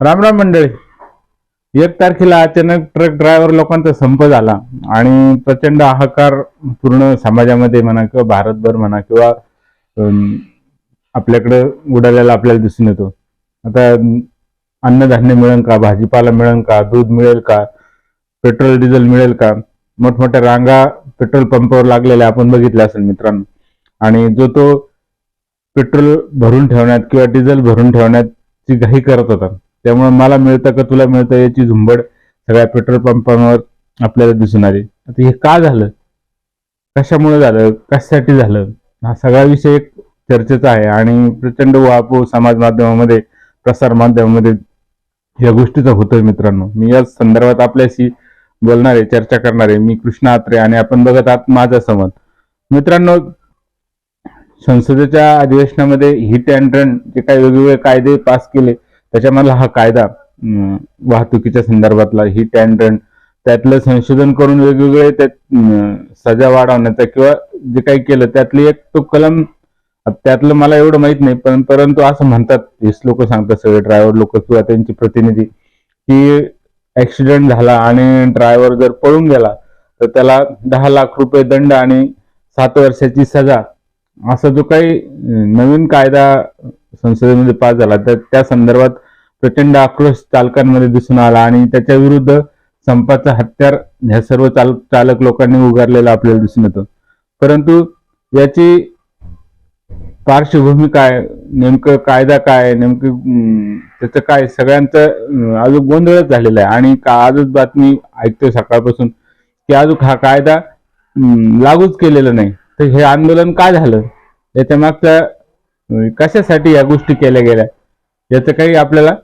राम राम मंडळी. एक तारखेला अचानक ट्रक ड्रायव्हर लोकांचा संप झाला आणि प्रचंड हाहाकार पूर्ण समाजामध्ये म्हणा किंवा भारतभर म्हणा किंवा आपल्याकडे उडालेला आपल्याला दिसून येतो. आता अन्नधान्य मिळेल का? भाजीपाला मिळेल का? दूध मिळेल का? पेट्रोल डिझेल मिळेल का? मोठमोठ्या रांगा पेट्रोल पंपावर लागलेल्या आपण बघितल्या असेल मित्रांनो. आणि जो तो पेट्रोल भरून ठेवण्यात किंवा डिझेल भरून ठेवण्यात ठेवण्याची घाई करत होता त्यामुळे मला मिळतं का तुला मिळतं याची झुंबड सगळ्या पेट्रोल पंपांवर आपल्याला दिसून आली. आता हे का झालं? कशामुळे झालं? कशासाठी झालं? हा सगळा विषय एक चर्चेचा आहे आणि प्रचंड वापू समाज माध्यमामध्ये प्रसार माध्यमामध्ये या गोष्टीचा होतोय मित्रांनो. मी या संदर्भात आपल्याशी बोलणारे चर्चा करणारे मी कृष्णा आत्रे आणि आपण बघत आहात माझा समज मित्रांनो संसदेच्या अधिवेशनामध्ये हिट अँड रन जे काही वेगवेगळे कायदे पास केले त्याच्यामधला हा कायदा वाहतुकीच्या संदर्भातला ही अँड त्यातलं संशोधन करून वेगवेगळे त्यात सजा वाढवण्याचा किंवा जे काही केलं त्यातली एक तो कलम त्यातलं मला एवढं माहीत नाही पण परंतु असं म्हणतात हेच लोक सांगतात सगळे ड्रायव्हर लोक किंवा त्यांचे प्रतिनिधी की ऍक्सिडेंट झाला आणि ड्रायव्हर जर पळून गेला तर त्याला दहा लाख रुपये दंड आणि सात वर्षाची सजा असा जो काही नवीन कायदा संसदेमध्ये पास झाला तर त्या संदर्भात प्रचंड आक्रोश चालकांमध्ये दिसून आला आणि त्याच्या विरुद्ध संपाचा हत्यार ह्या सर्व चाल चालक लोकांनी उगारलेला आपल्याला दिसून येतं. परंतु याची पार्श्वभूमी काय नेमकं कायदा काय नेमकं त्याचं काय सगळ्यांचं अजून गोंधळच झालेला आहे. आणि का आजच बातमी ऐकतोय सकाळपासून की अजून हा कायदा लागूच केलेला नाही. तर हे आंदोलन काय झालं? याच्या मागच्या कशासाठी या गोष्टी केल्या गेल्या? याचं काही आपल्याला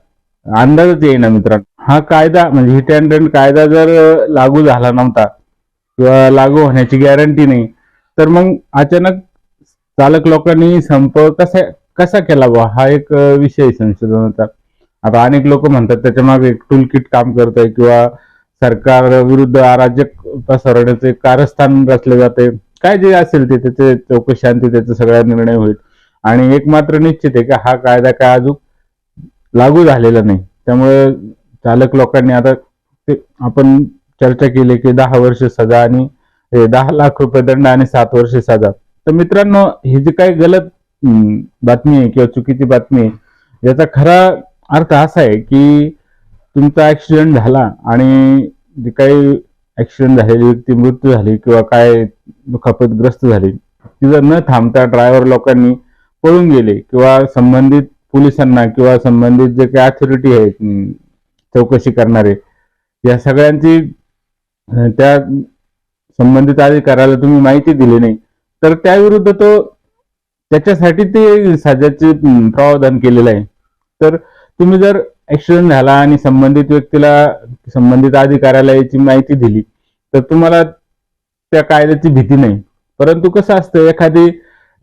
अंदाजच येईना मित्रांनो. हा कायदा म्हणजे हिट अँड रन कायदा जर लागू झाला नव्हता किंवा लागू होण्याची गॅरंटी नाही तर मग अचानक चालक लोकांनी संप कसा कसा केला बा हा एक विषय संशोधनाचा. आता अनेक लोक म्हणतात त्याच्यामागे एक टूल किट काम करत आहे किंवा सरकार विरुद्ध अराजक पसरवण्याचे कारस्थान रचले जाते काय जे असेल ते त्याचे चौकशी आणि त्याचा सगळा निर्णय होईल. आणि एक मात्र निश्चित आहे की हा कायदा काय अजून लागू झालेला नाही. त्यामुळे चालक लोकांनी आता ते आपण चर्चा केली की दहा वर्ष सजा आणि हे दहा लाख रुपये दंड आणि सात वर्ष सजा. तर मित्रांनो ही जी काही गलत बातमी आहे किंवा चुकीची बातमी आहे याचा खरा अर्थ असा आहे की तुमचा ऍक्सिडेंट झाला आणि जे काही ऍक्सिडेंट झालेली व्यक्ती मृत्यू झाली किंवा काय दुखापतग्रस्त झाली ती जर न थांबता ड्रायव्हर लोकांनी पळून गेले किंवा संबंधित पोलिसांना किंवा संबंधित जे काही अथॉरिटी आहेत चौकशी करणारे या सगळ्यांची त्या संबंधित अधिकाऱ्याला तुम्ही माहिती दिली नाही तर त्याविरुद्ध तो त्याच्यासाठी ते सजाचे प्रावधान केलेलं आहे. तर तुम्ही जर ऍक्सिडेंट झाला आणि संबंधित व्यक्तीला संबंधित अधिकाऱ्याला याची माहिती दिली तर तुम्हाला त्या कायद्याची भीती नाही. परंतु कसं असतं एखादी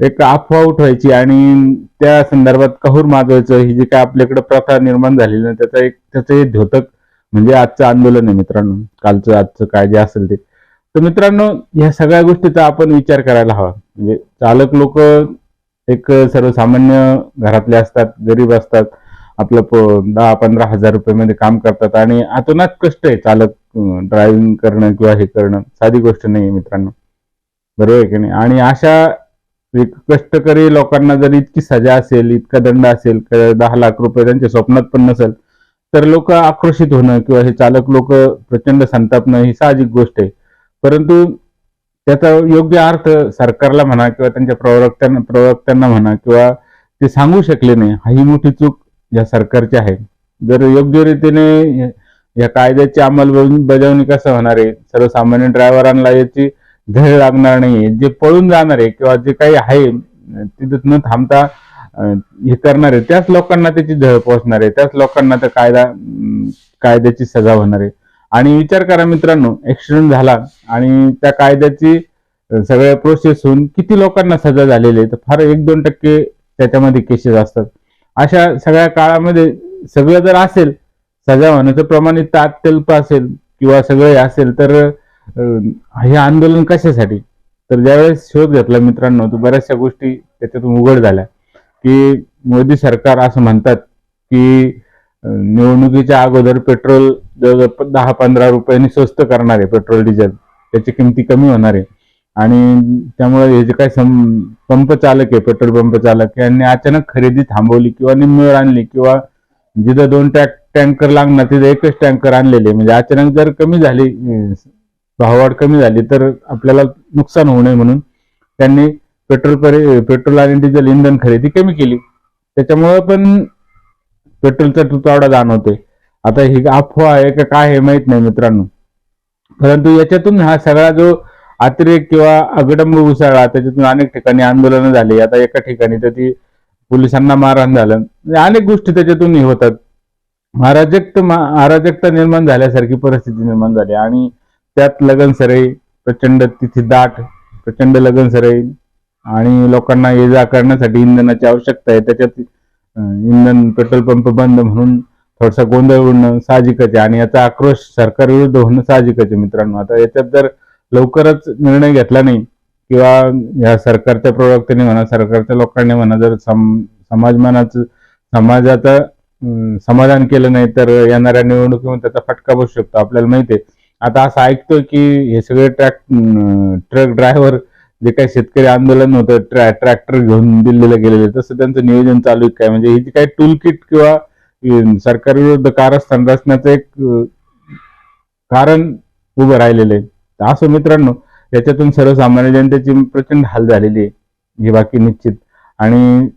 एक अफवा उठवायची आणि त्या संदर्भात कहूर माजवायचं ही जी काय आपल्याकडे प्रथा निर्माण झालेली ना त्याचा एक त्याचं हे द्योतक म्हणजे आजचं आंदोलन आहे मित्रांनो कालचं आजचं काय जे असेल ते. तर मित्रांनो ह्या सगळ्या गोष्टीचा आपण विचार करायला हवा. म्हणजे चालक लोक एक सर्वसामान्य घरातले असतात गरीब असतात आपलं प- दहा पंधरा हजार रुपये मध्ये काम करतात आणि आतोनात कष्ट आहे चालक ड्रायव्हिंग करणं किंवा हे करणं साधी गोष्ट नाही मित्रांनो. बरोबर आहे की नाही? आणि अशा कष्टकरी लोकांना जर इतकी सजा असेल इतका दंड असेल दहा लाख रुपये त्यांच्या स्वप्नात पण नसेल तर लोक आक्रोशित होणं किंवा हे चालक लोक प्रचंड संतापणं ही साहजिक गोष्ट आहे. परंतु त्याचा योग्य अर्थ सरकारला म्हणा किंवा त्यांच्या प्रवक्त्यांना प्रवक्त्यांना म्हणा किंवा ते सांगू शकले नाही हा ही मोठी चूक या सरकारची आहे. जर योग्य रीतीने या- या कायद्याची अंमलबजावणी कसं होणार आहे? सर्वसामान्य ड्रायव्हरांना याची झळ लागणार नाहीये. जे पळून जाणार आहे किंवा जे काही आहे तिथं न थांबता हे करणार आहे त्याच लोकांना त्याची झळ पोहोचणार आहे त्याच लोकांना त्या कायदा कायद्याची सजा होणार. आहे आणि विचार करा मित्रांनो ऍक्सिडेंट झाला आणि त्या कायद्याची सगळ्या प्रोसेस होऊन किती लोकांना सजा झालेली आहे तर फार एक दोन टक्के त्याच्यामध्ये केसेस असतात. अशा सगळ्या काळामध्ये सगळं जर असेल सजा होण्याचं प्रमाण इतकं अत्यल्प असेल किंवा सगळे असेल तर हे आंदोलन कशासाठी? तर ज्यावेळेस शोध घेतला मित्रांनो तर बऱ्याचशा गोष्टी त्याच्यातून उघड झाल्या. की मोदी सरकार असं म्हणतात की निवडणुकीच्या अगोदर पेट्रोल जवळजवळ दहा पंधरा रुपयांनी स्वस्त करणार आहे पेट्रोल डिझेल. त्याची किमती कमी होणार आहे. आणि त्यामुळे हे जे काही सं- पंप चालक आहे पेट्रोल पंप चालक यांनी अचानक खरेदी थांबवली किंवा निम्मीवर आणली किंवा जिथं दोन टॅक टँकर लागणार तिथं एकच टँकर आणलेले म्हणजे अचानक जर कमी झाली भाववाढ कमी झाली तर आपल्याला नुकसान होऊ नये म्हणून त्यांनी पेट्रोल पर पेट्रोल आणि डिझेल इंधन खरेदी कमी केली. त्याच्यामुळं पण पेट्रोलचा तुटवडा जाणवतोय. आता ही अफवा आहे का काय हे माहीत नाही मित्रांनो. परंतु याच्यातून हा सगळा जो अतिरेक किंवा अगडंब उसळला त्याच्यातून अनेक ठिकाणी आंदोलनं झाली. आता एका ठिकाणी तर ती पोलिसांना मारहाण झालं. म्हणजे अनेक गोष्टी त्याच्यातून होतात. अराजकता अराजकता निर्माण झाल्यासारखी परिस्थिती निर्माण झाली. आणि त्यात लगन सराई प्रचंड तिथे दाट प्रचंड लगन सराई आणि लोकांना ये जा करण्यासाठी इंधनाची आवश्यकता आहे. त्याच्यात इंधन पेट्रोल पंप बंद म्हणून थोडासा गोंधळ उडणं साहजिकच आहे. आणि याचा आक्रोश सरकार विरुद्ध होणं साहजिकच आहे मित्रांनो. आता याच्यात जर लवकरच निर्णय घेतला नाही किंवा या सरकारच्या प्रवक्त्यांनी म्हणा सरकारच्या लोकांनी म्हणा जर सम समाजमानाचं समाजाचं समाधान केलं नाही तर येणाऱ्या निवडणुकीमध्ये त्याचा फटका बसू शकतो. आपल्याला माहिती आहे आता असं ऐकतोय की हे सगळे ट्रॅक ट्रक ड्रायव्हर जे काही शेतकरी आंदोलन होतं ट्रॅ ट्रॅक्टर घेऊन दिल्लीला गेलेले तसं त्यांचं नियोजन चालू आहे काय? म्हणजे ही जी काही टूल किट किंवा अं, सरकारविरुद्ध कारस्थान रचण्याचं एक कारण उभं राहिलेलं आहे. असं मित्रांनो याच्यातून सर्वसामान्य जनतेची प्रचंड हाल झालेली आहे. ही बाकी निश्चित. आणि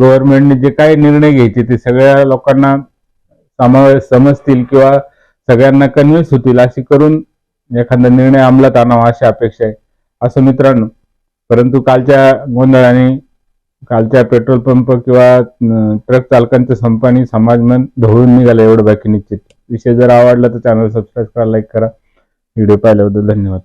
गव्हर्नमेंटने जे काही निर्णय घ्यायचे ते सगळ्या लोकांना समावेश समजतील किंवा सगळ्यांना कन्व्हिन्स होतील अशी करून एखादा निर्णय अंमलात आणावा अशी अपेक्षा आहे. असं मित्रांनो परंतु कालच्या गोंधळाने कालच्या पेट्रोल पंप किंवा ट्रक चालकांच्या संपाने समाजमन ढवळून निघालं एवढं बाकी निश्चित. विषय जर आवडला तर चॅनल सबस्क्राईब करा लाईक करा. व्हिडिओ पाहिल्याबद्दल धन्यवाद.